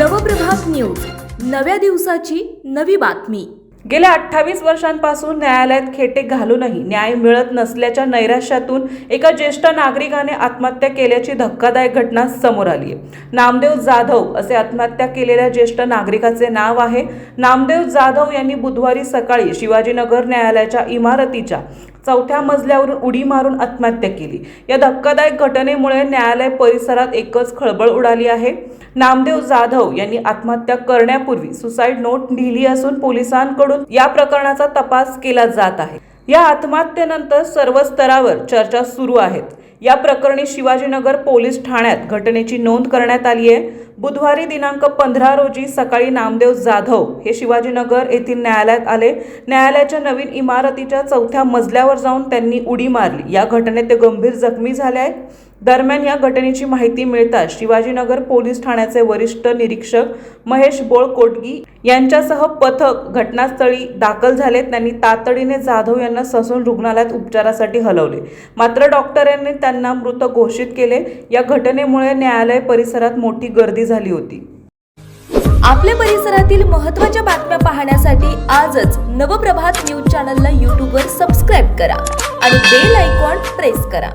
नव्या दिवसाची नवी बातमी. गेल्या अठ्ठावीस वर्षांपासून न्यायालयात खेटे घालूनही न्याय मिळत नसल्याच्या नैराश्यातून एका ज्येष्ठ नागरिकाने आत्महत्या केल्याची धक्कादायक घटना समोर आली आहे नामदेव जाधव असे आत्महत्या केलेल्या ज्येष्ठ नागरिकाचे नाव आहे. नामदेव जाधव यांनी बुधवारी सकाळी शिवाजीनगर न्यायालयाच्या इमारतीच्या चौथ्या मजल्यावरून उडी मारून आत्महत्या केली. या धक्कादायक घटनेमुळे न्यायालय परिसरात एकच खळबळ उडाली आहे. नामदेव जाधव यांनी आत्महत्या करण्यापूर्वी सुसाईड नोट लिहिली असून पोलिसांकडून या प्रकरणाचा तपास केला जात आहे. या आत्महत्येनंतर सर्व स्तरावर चर्चा सुरू आहेत. या प्रकरणी शिवाजीनगर पोलीस ठाण्यात घटनेची नोंद करण्यात आली आहे. बुधवारी दिनांक पंधरा रोजी सकाळी नामदेव जाधव हे शिवाजीनगर येथील न्यायालयात आले. न्यायालयाच्या नवीन इमारतीच्या चौथ्या मजल्यावर जाऊन त्यांनी उडी मारली. या घटनेत ते गंभीर जखमी झाले आहेत. दरम्यान या घटनेची माहिती मिळताच शिवाजीनगर पोलीस ठाण्याचे वरिष्ठ निरीक्षक महेश बोळकोटगी यांच्यासह पथक घटनास्थळी दाखल झाले त्यांनी तातडीने जाधव यांना ससून रुग्णालयात उपचारासाठी हलवले. मात्र डॉक्टरांनी त्यांना मृत घोषित केले. या घटनेमुळे न्यायालय परिसरात मोठी गर्दी झाली होती. आपल्या परिसरातील महत्त्वाच्या बातम्या पाहण्यासाठी आजच नवप्रभात न्यूज चॅनलला यूट्यूबवर सबस्क्राईब करा आणि बेल आयकॉन प्रेस करा.